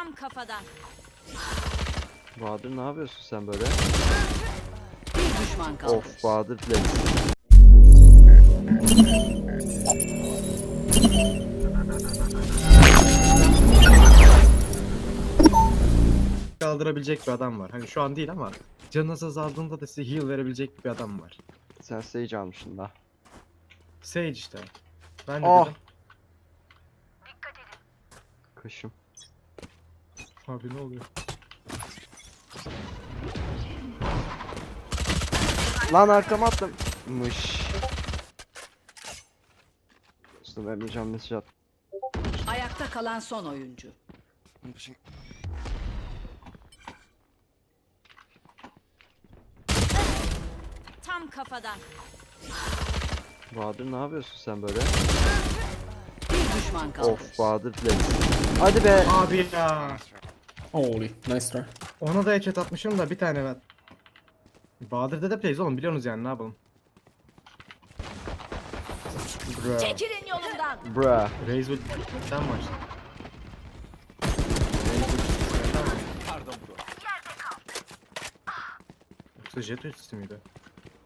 Tam kafadan. Bahadır ne yapıyorsun sen böyle? Bir düşman kaldı. Of Bahadır play. kaldırabilecek bir adam var. Hani şu an değil ama canınız azaldığında da size heal verebilecek bir adam var. Sen Sage almışsın da. Sage işte. Ben de Ah! dedim. Kaşım. Abi ne oluyor? Lan arkama atlamış. Usta Emrecan mesaj at. Ayakta kalan son oyuncu. Tam kafadan. Bahadır ne yapıyorsun sen böyle? Bir düşman kaldı. Of Bahadır play. Hadi be. Abi ya. Holy, nice try. Ona da headshot atmışım da bir tane ben. Bahadır'da da plays oğlum biliyorsunuz yani ne yapalım. Bro. Çekilin yolumdan. Bruh. Raze will... Sen var. Yoksa jet ultisi miydi?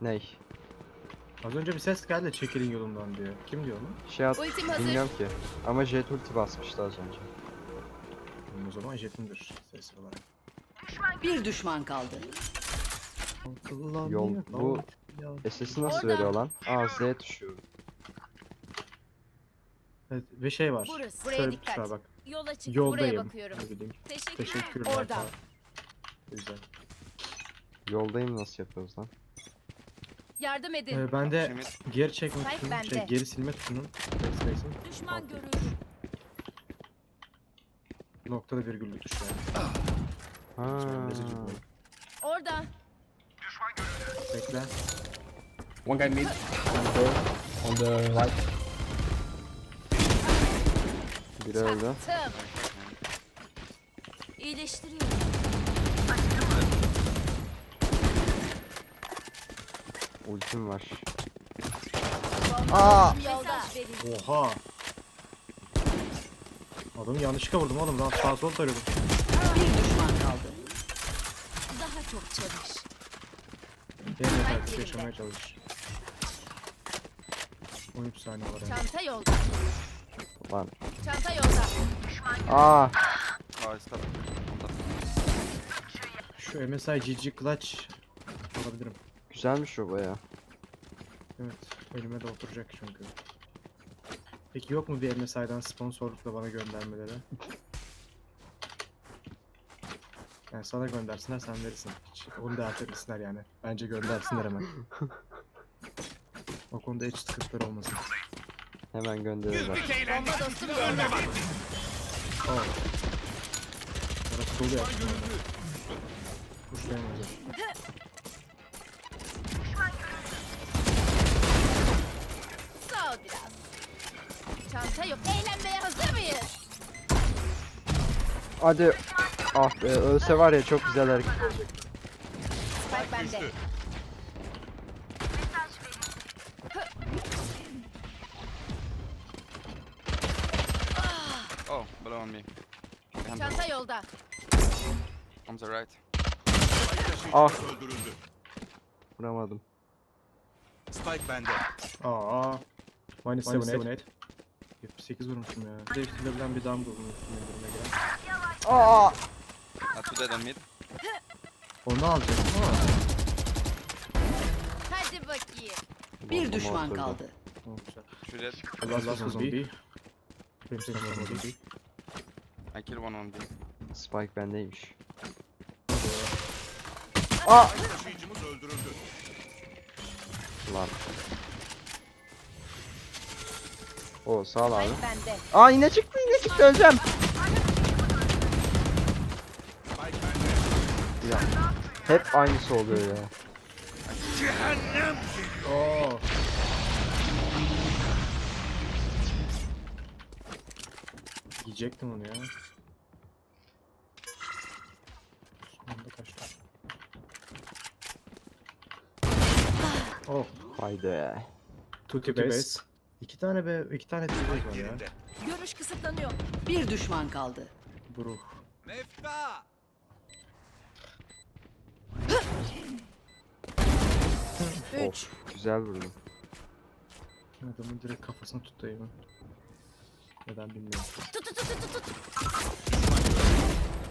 Ney? Az önce bir ses geldi çekilin yolumdan diyor. Kim diyor onu? Şey at. Ultim hazır. Bilmiyorum ki. Ama jet ulti basmıştı az önce. Zaman jetindir ses olarak. Bir düşman kaldı. Yol- bu- SS'i nasıl Orada. veriyor lan? Aa Z tuşu. Evet, ve şey var. Burası. Buraya Şöyle bir dikkat. tuş var bak. Yola çık. Buraya Yoldayım. bakıyorum. Ne bileyim. Teşekkürler. Teşekkürler. Orada. falan. Güzel. Yoldayım nasıl yapıyoruz lan? Yardım edin. Ee, ben de geri çekme Spike tuşunun, bende. şey geri silme tuşunun Düşman görür. Noktalı virgüllü tuş yani. Ha. Orada. Bekle. One guy mid, one door, on the right. Biri öldü. Tım. İyileştiriyorum. Ultim var. Aa. Oha. Adamı yanlışlıkla vurdum oğlum. Lan sağ sol tarıyordum. Bir düşman kaldı. Daha çok çalış. Benim yetersiz yaşamaya çalış. 13 saniye var yani. Çanta yolda. Lan. Çanta yolda. Aa. On top. Şu MSI GG Clutch alabilirim. Güzelmiş o baya. Evet. Elime de oturacak çünkü. Peki yok mu bir MSI'dan sponsorlukla bana göndermeleri? Yani sana göndersinler sen verirsin. Hiç onu da etmesinler yani. Bence göndersinler hemen. o konuda hiç sıkıntıları olmasın. Hemen gönderiyorlar. Bomba dostum yolda. Oh. Orası dolu yaptım. Kuşlayamayacağım. Sağ Çanta yok. Eğlenmeye hazır mıyız? Hadi. Ah be ölse var ya çok güzel hareket olacak. Spike bende. Oh, below on me. The Çanta yolda. On the right. Ah. Vuramadım. Spike bende. Aa. Minus 7 8 78 vurmuşum ya. Değiştirilebilen bir dam bulmuşum indirime giren. Aa. Dead on mid. Onu alacaktım ama. Hadi bakayım. Bir düşman kaldı. Oh, güzel. Dead. Allah razı olsun. Benim senin olmadı. I kill one on B. Spike bendeymiş. Taşıyıcımız öldürüldü. Lan. O sağ ol abi. Bende. Aa yine çıktı yine çıktı öleceğim. Ya. Hep aynısı oluyor ya. Oo. Yiyecektim onu ya. Sonunda kaçtı. Oh, Haydi. Tutti base. İki tane be, iki tane base var ya. Görüş kısıtlanıyor. Bir düşman kaldı. Buruh. Mefta! Of güzel vurdum. Adamın direkt kafasını Eymen. Neden bilmiyorum. Tut tut tut tut tut.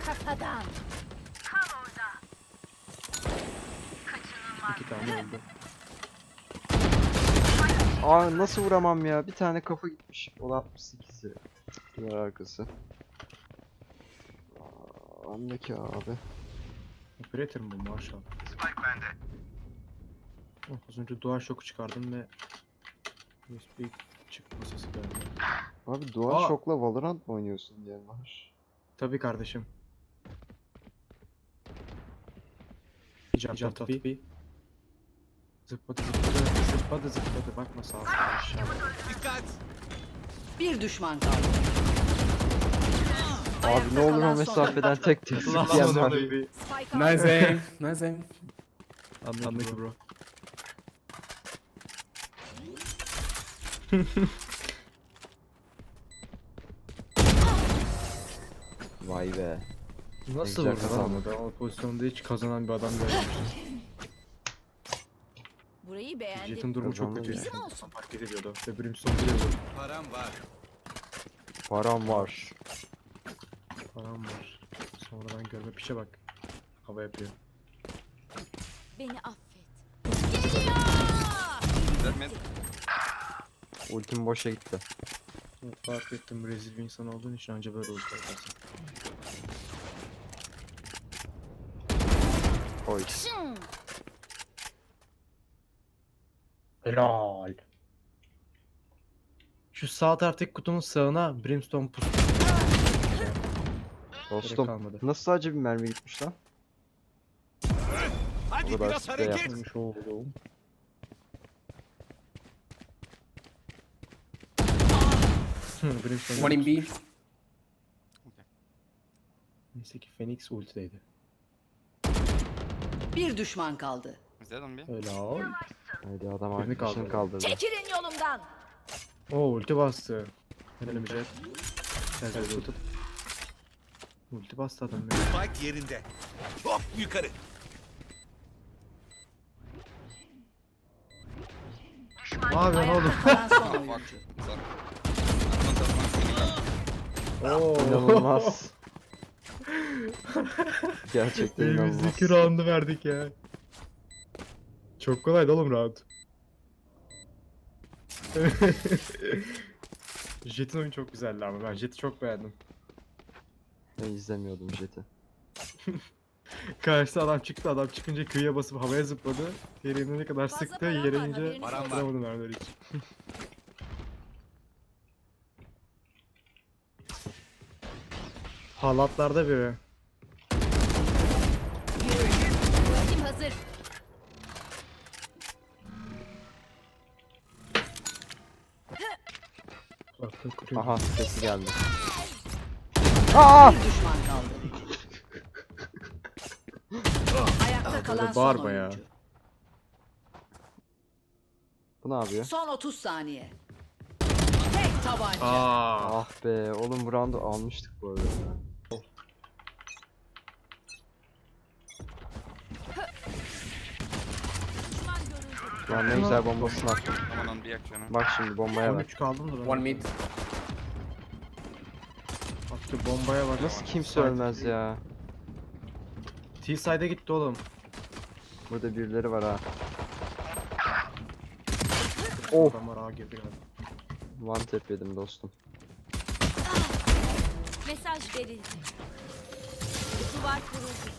Kafadan. İki tane öldü. Aa nasıl vuramam ya? Bir tane kafa gitmiş. O da 68 lira. Duvar arkası. Aa, Andaki abi. Operator mu bu Marshall? Spike bende. Oh, az önce duvar şoku çıkardım ve USB çıkma sesi geldi. Abi duvar Aa! şokla Valorant mı oynuyorsun diyen var. Tabii kardeşim. Jump jump tabii. Zıpladı zıpladı zıpladı zıpladı bakma sağa sola aşağı. Dikkat! Bir düşman kaldı. Abi ne olur o mesafeden tek tek son var. Nice aim. Nice aim. Anladık bro. Vay be. Nasıl vurdu lan ben o pozisyonda hiç kazanan bir adam görmemiştim. Burayı beğendim. Jet'in durumu çok kötü. Bizim olsun. Fark ediliyordu. Ve Brimstone duruyordu. Param var. Param var. Param var. Sonradan görme piçe bak. Hava yapıyor. Beni affet. Geliyor. Mid. Ultim boşa gitti. Fark ettim rezil bir insan olduğun için anca böyle olur zaten. Oy. Şın. Helal. Şu sağ taraftaki kutunun sağına Brimstone pusu. Dostum kalmadı. nasıl sadece bir mermi gitmiş lan? Hadi kadar biraz sprey hareket! Yapmış oğlum. Hı, Brimstone One in B. Neyse ki Phoenix ultideydi. Bir düşman kaldı. Is dead on B? Helal. Haydi adam Birini arkadaşını kaldırdı. kaldırdı. Çekilin yolumdan. Oo ulti bastı. Helal Jet. Sen sen tut. Ulti bastı adam ya. Spike yerinde. Hop yukarı. Ne yapıyorsun oğlum? Up. Oo. İnanılmaz. Gerçekten Biz inanılmaz. iki round'u verdik ya. Çok kolaydı oğlum round. Jet'in oyunu çok güzeldi ama ben Jet'i çok beğendim. Ben izlemiyordum Jet'i. Karşıda adam çıktı adam çıkınca kıyıya basıp havaya zıpladı. Yerine ne kadar Fazla sıktı param yere var, ince haberiniz vuramadı mermileri hiç. Halatlarda biri. Hazır. Kuruyor. Aha sesi geldi. Aa! Bir düşman kaldı. Ayakta kalan son bağırma ya. oyuncu. Bu ne yapıyor? Son 30 saniye. Tek tabanca. Aa. Ah be oğlum bu roundu almıştık bu arada. Lan ne güzel bombasını attım. Someone on B actually. Bak şimdi bombaya bak. 13 kaldım da ben. One mid. Attı bombaya bak. Nasıl kimse ölmez ya. T-side'e gitti oğlum. Burada birileri var ha. Oh. Ağa girdi galiba. One tap yedim dostum. Mesaj verildi. Duvar kuruldu.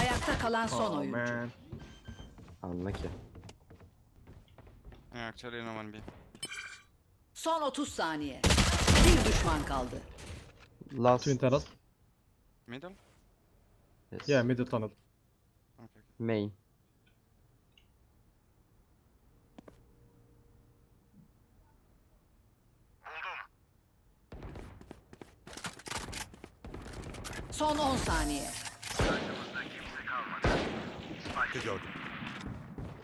Ayakta kalan son Oh oyuncu. man. Anla ki. Yeah, actually no one B. Son 30 saniye. Bir düşman kaldı. Last. Twin tunnel. Middle? Yes. Yeah middle tunnel. Okay. Main. Son 10 saniye. Gördüm.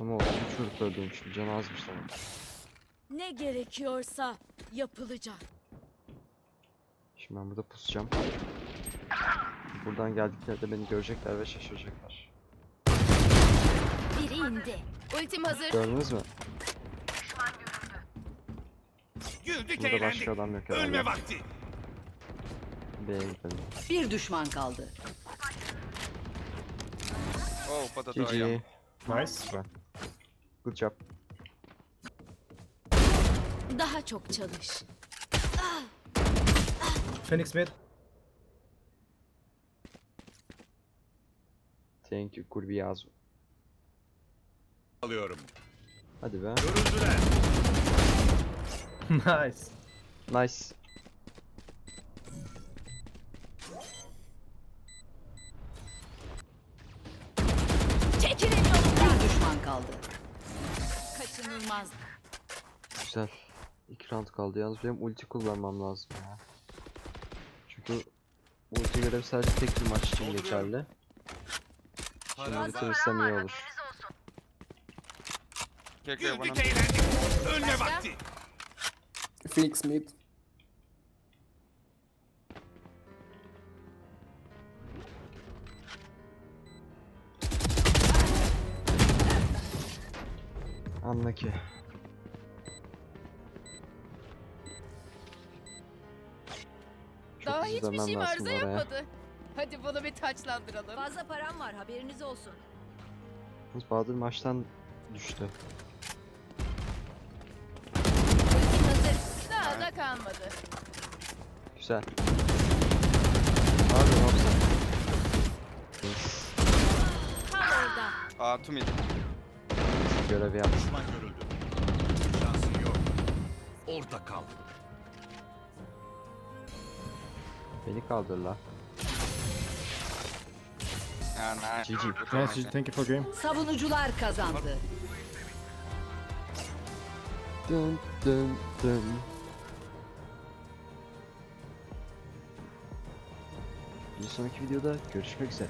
Ama olsun çocuk öldürmüşüm. Canı azmış sana. Ne gerekiyorsa yapılacak. Şimdi ben burada pusacağım. Buradan geldiklerinde beni görecekler ve şaşıracaklar. Biri indi. Ultim hazır. Gördünüz mü? Güldük Burada eğlendik. başka adam yok Ölme herhalde. vakti. B'ye gidelim. Bir düşman kaldı. Oh, patato ayam. GG. Nice. Good job. Daha çok çalış. Phoenix mid. Thank you Kurbiyazu. Alıyorum. Hadi be. Nice. Nice. Çekilin yolumdan. Bir düşman kaldı. Kaçınılmaz. Güzel. İki round kaldı. Yalnız benim ulti kullanmam lazım ya. Çünkü ulti görev sadece tek bir maç için geçerli. Şimdi bitirirsem iyi olur. Güldük bana. vakti. Phoenix mid. Anla ki. Hızlı hiçbir dönmem şeyim lazım arıza oraya. yapmadı. Hadi bunu bir taçlandıralım. Fazla param var haberiniz olsun. Yalnız Bahadır maçtan düştü. Ultim hazır. Daha da kalmadı. Güzel. Abi ne yapsam? Yes. Tam orada. Aa, mid. Görevi yap. Düşman görüldü. Şansın yok. Orada kal. Beni kaldır la. Nice. GG. Nice. my Thank you for game. Savunucular kazandı. Dın dın dın. Bir sonraki videoda görüşmek üzere.